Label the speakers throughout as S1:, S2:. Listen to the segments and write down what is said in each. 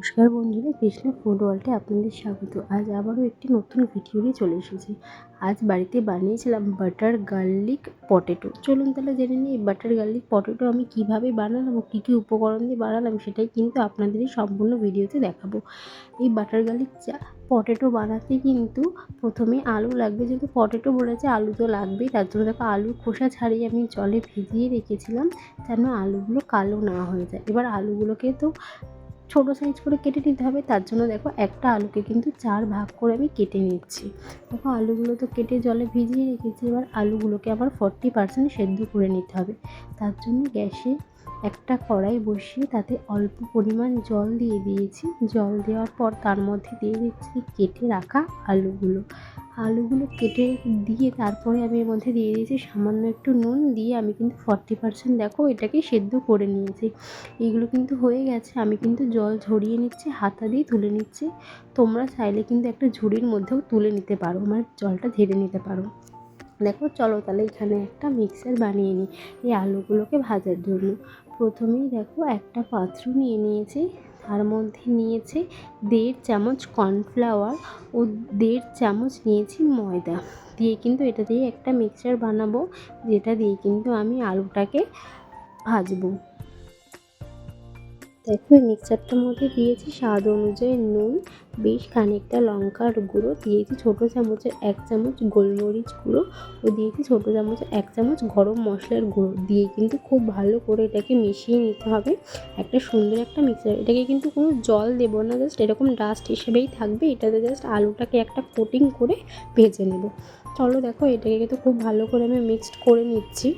S1: নমস্কার বন্ধুরা কৃষ্ণ ফুড ওয়ার্ল্ডে আপনাদের স্বাগত। আজ আবারও একটি নতুন ভিডিও নিয়ে চলে এসেছি। আজ বাড়িতে বানিয়েছিলাম বাটার গার্লিক পটেটো চলুন তাহলে জেনে নিই বাটার গার্লিক পটেটো আমি কীভাবে বানালাম কী কী উপকরণ দিয়ে বানালাম সেটাই কিন্তু আপনাদেরই সম্পূর্ণ ভিডিওতে দেখাবো। এই বাটার গার্লিক চা পটেটো বানাতে কিন্তু প্রথমে আলু লাগবে, যেহেতু পটেটো বলেছে আলু তো লাগবেই, তার জন্য দেখো আলুর খোসা ছাড়িয়ে আমি জলে ভিজিয়ে রেখেছিলাম, যেন আলুগুলো কালো না হয়ে যায়। এবার আলুগুলোকে তো ছোটো সাইজ করে কেটে নিতে হবে। তার জন্য দেখো একটা আলুকে কিন্তু চার ভাগ করে আমি কেটে নিচ্ছি। দেখো আলুগুলো তো কেটে জলে ভিজিয়ে রেখেছি। এবার আলুগুলোকে আবার ফর্টি পার্সেন্ট সেদ্ধ করে নিতে হবে। তার জন্য গ্যাসে একটা কড়াই বসিয়ে তাতে অল্প পরিমাণ জল দিয়ে দিয়েছি। জল দেওয়ার পর তার মধ্যে দিয়ে দিচ্ছি কেটে রাখা আলুগুলো। আলুগুলো কেটে দিয়ে তারপরে আমি এর মধ্যে দিয়ে দিয়েছি সামান্য একটু নুন দিয়ে আমি কিন্তু ফর্টি পার্সেন্ট দেখো এটাকে সেদ্ধ করে নিয়েছি। এইগুলো কিন্তু হয়ে গেছে, আমি কিন্তু জল ঝরিয়ে নিচ্ছি, হাতা দিয়ে তুলে নিচ্ছি। তোমরা চাইলে কিন্তু একটা ঝুড়ির মধ্যেও তুলে নিতে পারো মানে জলটা ঝেড়ে নিতে পারো। দেখো, চলো তাহলে এখানে একটা মিক্সার বানিয়ে নিই। এই আলুগুলোকে ভাজার জন্য। প্রথমেই দেখো, একটা পাত্র নিয়ে নিয়েছি। তার মধ্যে নিয়েছে দেড় চামচ কর্নফ্লাওয়ার ও দেড় চামচ নিয়েছি ময়দা। দিয়ে কিন্তু এটা দিয়ে একটা মিক্সচার বানাবো, যেটা দিয়ে কিন্তু আমি আলুটাকে ভাজবো। দেখো, এই মিক্সচারটার মধ্যে দিয়েছি স্বাদ অনুযায়ী নুন, বেশ খানিকটা লঙ্কার গুঁড়ো, দিয়েছি ছোটো চামচের এক চামচ গোলমরিচ গুঁড়ো ও দিয়েছি ছোটো চামচের এক চামচ গরম মশলার গুঁড়ো। দিয়ে কিন্তু খুব ভালো করে এটাকে মিশিয়ে নিতে হবে। একটা সুন্দর একটা মিক্সচার এটাকে কিন্তু কোনো জল দেবো না জাস্ট এরকম ডাস্ট হিসেবেই থাকবে। এটাতে জাস্ট আলুটাকে একটা কোটিং করে ভেজে নেব। চলো দেখো, এটাকে কিন্তু খুব ভালো করে আমি মিক্সড করে নিচ্ছি।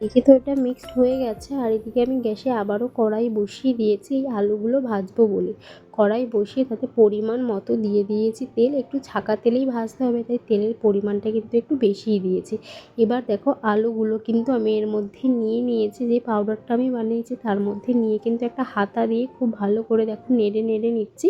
S1: এদিকে তো এটা মিক্সড হয়ে গেছে। আর এদিকে আমি গ্যাসে আবারও কড়াই বসিয়ে দিয়েছি। এই আলুগুলো ভাজবো বলে। কড়াই বসিয়ে তাতে পরিমাণ মতো দিয়ে দিয়েছি তেল। একটু ছাকা তেলেই ভাজতে হবে, তাই তেলের পরিমাণটা কিন্তু একটু বেশিই দিয়েছি। এবার দেখো আলুগুলো কিন্তু আমি এর মধ্যে নিয়ে নিয়েছি। যে পাউডারটা আমি বানিয়েছি তার মধ্যে নিয়ে কিন্তু একটা হাতা দিয়ে খুব ভালো করে দেখো নেড়ে নেড়ে নিচ্ছি।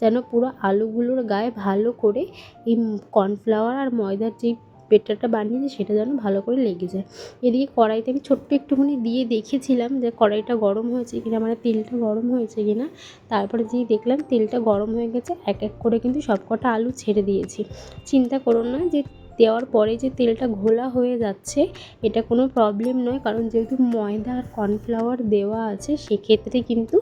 S1: যেন পুরো আলুগুলোর গায়ে ভালো করে এই কর্নফ্লাওয়ার আর ময়দার যেই বেটারটা বানিয়েছি, সেটা যেন ভালো করে লেগে যায়। এদিকে কড়াইতে আমি ছোট্ট একটুখানি দিয়ে দেখেছিলাম যে কড়াইটা গরম হয়েছে কি না মানে তেলটা গরম হয়েছে কিনা। তারপরে যেই দেখলাম তেলটা গরম হয়ে গেছে, এক এক করে কিন্তু সবকটা আলু ছেড়ে দিয়েছি। চিন্তা করুন না যে দেওয়ার পরে যে তেলটা ঘোলা হয়ে যাচ্ছে, এটা কোনো প্রবলেম নয়। কারণ যেহেতু ময়দা আর কর্নফ্লাওয়ার দেওয়া আছে, সেক্ষেত্রে কিন্তু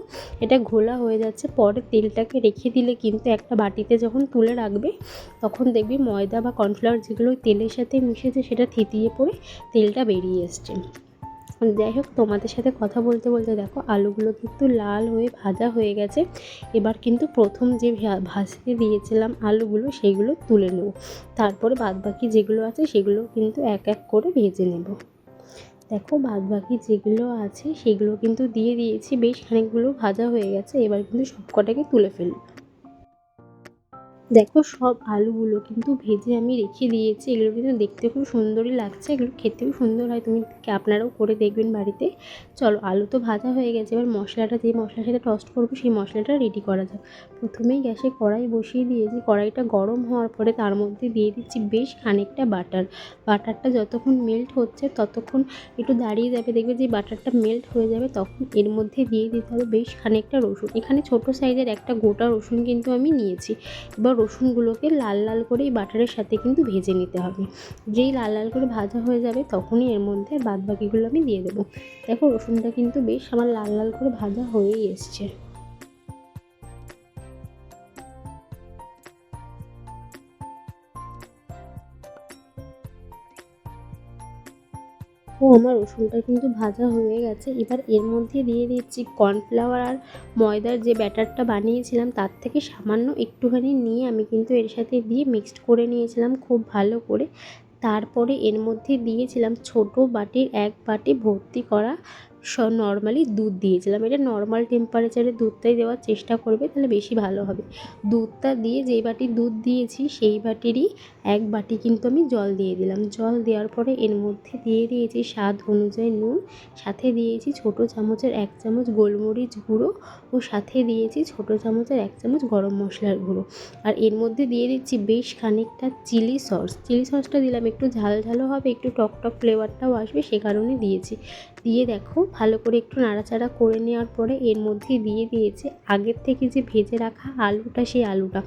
S1: এটা ঘোলা হয়ে যাচ্ছে। পরে তেলটাকে রেখে দিলে কিন্তু একটা বাটিতে যখন তুলে রাখবে, তখন দেখবি ময়দা বা কর্নফ্লাওয়ার যেগুলো তেলের সাথে মিশেছে, সেটা থিতিয়ে পড়ে তেলটা বেরিয়ে এসছে। যাই হোক, তোমাদের সাথে কথা বলতে বলতে দেখো, আলুগুলো কিন্তু লাল হয়ে ভাজা হয়ে গেছে। এবার কিন্তু প্রথম যে ভাজতে দিয়েছিলাম আলুগুলো, সেগুলো তুলে নেব। তারপরে বাদবাকি যেগুলো আছে, সেগুলো কিন্তু এক এক করে ভেজে নেব। দেখো বাদ বাকি যেগুলো আছে, সেগুলো কিন্তু দিয়ে দিয়েছি। বেশ খানিকগুলো ভাজা হয়ে গেছে, এবার কিন্তু সব কটাকে তুলে ফেলব। দেখো সব আলুগুলো কিন্তু ভেজে আমি রেখে দিয়েছি। এগুলো কিন্তু দেখতে খুব সুন্দরই লাগছে, এগুলো খেতেও সুন্দর হয়। তুমি আপনারাও করে দেখবেন বাড়িতে। চলো, আলু তো ভাজা হয়ে গেছে। এবার মশলাটা, যে মশলার সাথে টস্ট করব, সেই মশলাটা রেডি করা যাক। প্রথমেই গ্যাসে কড়াই বসিয়ে দিয়েছি। কড়াইটা গরম হওয়ার পরে তার মধ্যে দিয়ে দিচ্ছি বেশ খানিকটা বাটার বাটারটা যতক্ষণ মেল্ট হচ্ছে, ততক্ষণ একটু দাঁড়িয়ে যাবে। দেখবে যে বাটারটা মেল্ট হয়ে যাবে, তখন এর মধ্যে দিয়ে দিতে হবে বেশ খানিকটা রসুন। এখানে ছোট সাইজের একটা গোটা রসুন কিন্তু আমি নিয়েছি। এবার রসুনগুলোকে লাল লাল করে এই বাটারের সাথে কিন্তু ভেজে নিতে হবে। যেই লাল লাল করে ভাজা হয়ে যাবে তখনই এর মধ্যে বাদ বাকিগুলো আমি দিয়ে দেবো। দেখো রসুনটা কিন্তু বেশ আমার লাল লাল করে ভাজা হয়েই এসছে। ও আমার রসুনটা কিন্তু ভাজা হয়ে গেছে। এবার এর মধ্যে দিয়ে দিচ্ছি কর্নফ্লাওয়ার আর ময়দার যে ব্যাটারটা বানিয়েছিলাম, তার থেকে সামান্য একটুখানি নিয়ে আমি কিন্তু এর সাথে দিয়ে মিক্সড করে নিয়েছিলাম খুব ভালো করে। তারপরে এর মধ্যে দিয়েছিলাম ছোট বাটির এক বাটি ভর্তি করা নর্মালি দুধ দিয়েছিলাম। এটা নর্মাল টেম্পারেচারে দুধটাই দেওয়ার চেষ্টা করবে, তাহলে বেশি ভালো হবে। দুধটা দিয়ে যেই বাটি দুধ দিয়েছি, সেই বাটিরই এক বাটি কিন্তু আমি জল দিয়ে দিলাম। জল দেওয়ার পরে এর মধ্যে দিয়ে দিয়েছি স্বাদ অনুযায়ী নুন, সাথে দিয়েছি ছোটো চামচের এক চামচ গোলমরিচ গুঁড়ো ও সাথে দিয়েছি ছোটো চামচের এক চামচ গরম মশলার গুঁড়ো। আর এর মধ্যে দিয়ে দিচ্ছি বেশ খানিকটা চিলি সস। চিলি সসটা দিলাম, একটু ঝাল ঝালও হবে, একটু টক টক ফ্লেভারটাও আসবে, সে কারণে দিয়েছি। দিয়ে দেখো ভালো করে একটু নাড়াচাড়া করে নেওয়ার পরে এর মধ্যে দিয়ে দিয়েছে আগের থেকে যে ভেজে রাখা আলুটা, সেই আলুটা।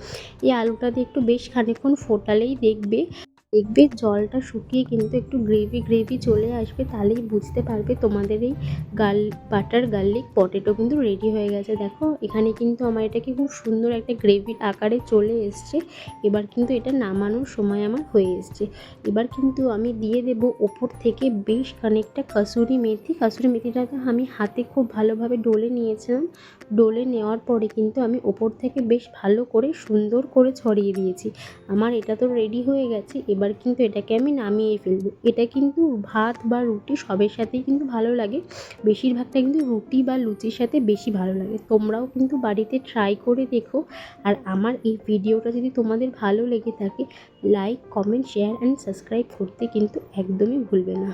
S1: এই আলুটা দিয়ে একটু বেশ খানিক্ষণ ফোটালেই দেখবে দেখবে জলটা শুকিয়ে কিন্তু একটু গ্রেভি গ্রেভি চলে আসবে, তাহলেই বুঝতে পারবে তোমাদের এই গাল বাটার গার্লিক পটেটো কিন্তু রেডি হয়ে গেছে। দেখো, এখানে কিন্তু আমার এটাকে খুব সুন্দর একটা গ্রেভির আকারে চলে এসছে। এবার কিন্তু এটা নামানোর সময় আমার হয়ে এসছে। এবার কিন্তু আমি দিয়ে দেব ওপর থেকে বেশ খানিকটা কাসুরি মেথি। কাসুরি মেথিটাকে আমি হাতে খুব ভালোভাবে ডলে নিয়েছিলাম। ডলে নেওয়ার পরে কিন্তু আমি ওপর থেকে বেশ ভালো করে সুন্দর করে ছড়িয়ে দিয়েছি। আমার এটা তো রেডি হয়ে গেছে। এবার কিন্তু এটাকে আমি নামিয়ে ফেলব। এটা কিন্তু ভাত বা রুটি সবের সাথেই কিন্তু ভালো লাগে। বেশিরভাগটা কিন্তু রুটি বা লুচির সাথে বেশি ভালো লাগে। তোমরাও কিন্তু বাড়িতে ট্রাই করে দেখো। আর আমার এই ভিডিওটা যদি তোমাদের ভালো লেগে থাকে like comment share and subscribe করতে কিন্তু একদমই ভুলবে না।